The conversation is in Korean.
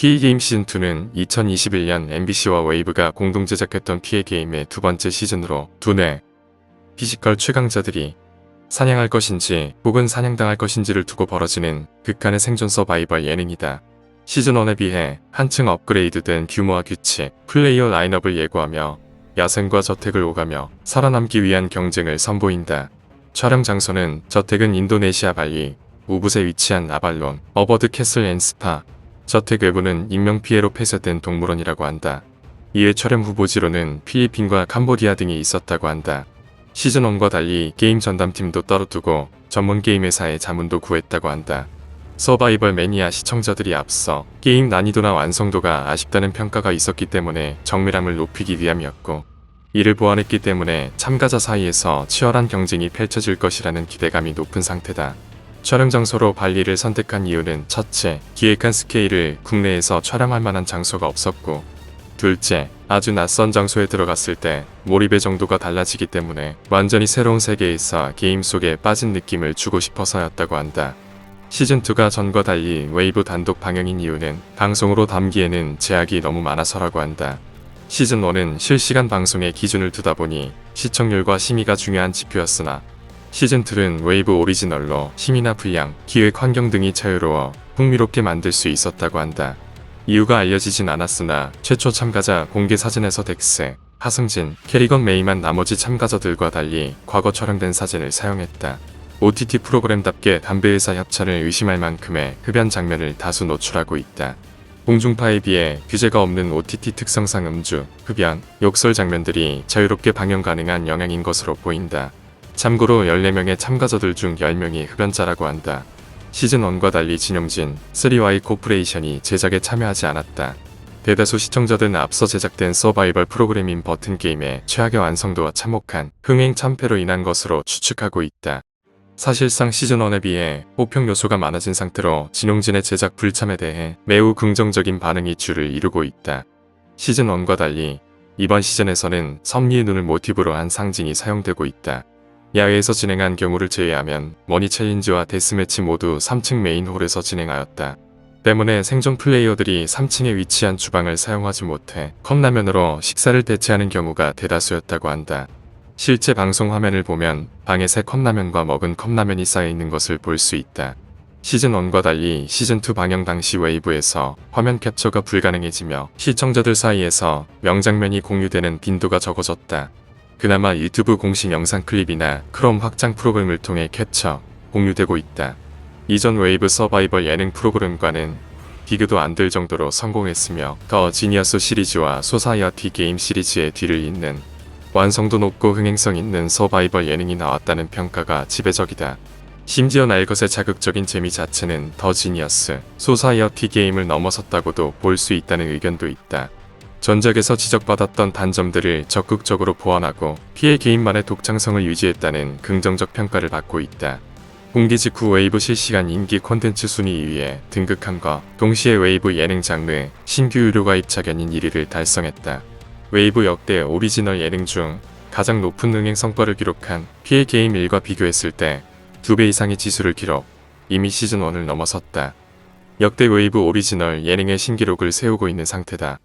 피해 게임 시즌 2는 2021년 MBC와 웨이브가 공동 제작했던 피해 게임의 두 번째 시즌으로 두뇌, 피지컬 최강자들이 사냥할 것인지 혹은 사냥당할 것인지를 두고 벌어지는 극한의 생존 서바이벌 예능이다. 시즌1에 비해 한층 업그레이드된 규모와 규칙, 플레이어 라인업을 예고하며 야생과 저택을 오가며 살아남기 위한 경쟁을 선보인다. 촬영 장소는 저택은 인도네시아 발리, 우붓에 위치한 아발론, 어버드 캐슬 앤 스파, 저택 외부는 인명피해로 폐쇄된 동물원이라고 한다. 이에 촬영 후보지로는 필리핀과 캄보디아 등이 있었다고 한다. 시즌1과 달리 게임 전담팀도 따로 두고 전문 게임 회사의 자문도 구했다고 한다. 서바이벌 매니아 시청자들이 앞서 게임 난이도나 완성도가 아쉽다는 평가가 있었기 때문에 정밀함을 높이기 위함이었고 이를 보완했기 때문에 참가자 사이에서 치열한 경쟁이 펼쳐질 것이라는 기대감이 높은 상태다. 촬영 장소로 발리를 선택한 이유는 첫째, 기획한 스케일을 국내에서 촬영할 만한 장소가 없었고 둘째, 아주 낯선 장소에 들어갔을 때 몰입의 정도가 달라지기 때문에 완전히 새로운 세계에서 게임 속에 빠진 느낌을 주고 싶어서였다고 한다. 시즌2가 전과 달리 웨이브 단독 방영인 이유는 방송으로 담기에는 제약이 너무 많아서라고 한다. 시즌1은 실시간 방송의 기준을 두다 보니 시청률과 심의가 중요한 지표였으나 시즌2는 웨이브 오리지널로 심의나 분량, 기획 환경 등이 자유로워 흥미롭게 만들 수 있었다고 한다. 이유가 알려지진 않았으나 최초 참가자 공개 사진에서 덱스, 하승진, 캐리건 메이만 나머지 참가자들과 달리 과거 촬영된 사진을 사용했다. OTT 프로그램답게 담배회사 협찬을 의심할 만큼의 흡연 장면을 다수 노출하고 있다. 공중파에 비해 규제가 없는 OTT 특성상 음주, 흡연, 욕설 장면들이 자유롭게 방영 가능한 영향인 것으로 보인다. 참고로 14명의 참가자들 중 10명이 흡연자라고 한다. 시즌1과 달리 진용진, 3Y 코퍼레이션이 제작에 참여하지 않았다. 대다수 시청자들은 앞서 제작된 서바이벌 프로그램인 버튼 게임의 최악의 완성도와 참혹한 흥행 참패로 인한 것으로 추측하고 있다. 사실상 시즌1에 비해 호평 요소가 많아진 상태로 진용진의 제작 불참에 대해 매우 긍정적인 반응이 주를 이루고 있다. 시즌1과 달리 이번 시즌에서는 섭리의 눈을 모티브로 한 상징이 사용되고 있다. 야외에서 진행한 경우를 제외하면 머니 챌린지와 데스매치 모두 3층 메인 홀에서 진행하였다. 때문에 생존 플레이어들이 3층에 위치한 주방을 사용하지 못해 컵라면으로 식사를 대체하는 경우가 대다수였다고 한다. 실제 방송 화면을 보면 방에 새 컵라면과 먹은 컵라면이 쌓여 있는 것을 볼 수 있다. 시즌1과 달리 시즌2 방영 당시 웨이브에서 화면 캡처가 불가능해지며 시청자들 사이에서 명장면이 공유되는 빈도가 적어졌다. 그나마 유튜브 공식 영상 클립이나 크롬 확장 프로그램을 통해 캡처, 공유되고 있다. 이전 웨이브 서바이벌 예능 프로그램과는 비교도 안 될 정도로 성공했으며 더 지니어스 시리즈와 소사이어티 게임 시리즈의 뒤를 잇는 완성도 높고 흥행성 있는 서바이벌 예능이 나왔다는 평가가 지배적이다. 심지어 날 것의 자극적인 재미 자체는 더 지니어스, 소사이어티 게임을 넘어섰다고도 볼 수 있다는 의견도 있다. 전작에서 지적받았던 단점들을 적극적으로 보완하고 피해 개인만의 독창성을 유지했다는 긍정적 평가를 받고 있다. 공개 직후 웨이브 실시간 인기 콘텐츠 순위 2위에 등극함과 동시에 웨이브 예능 장르 신규 유료 가입 자견인 1위를 달성했다. 웨이브 역대 오리지널 예능 중 가장 높은 흥행 성과를 기록한 피해 게임 1과 비교했을 때 2배 이상의 지수를 기록, 이미 시즌1을 넘어섰다. 역대 웨이브 오리지널 예능의 신기록을 세우고 있는 상태다.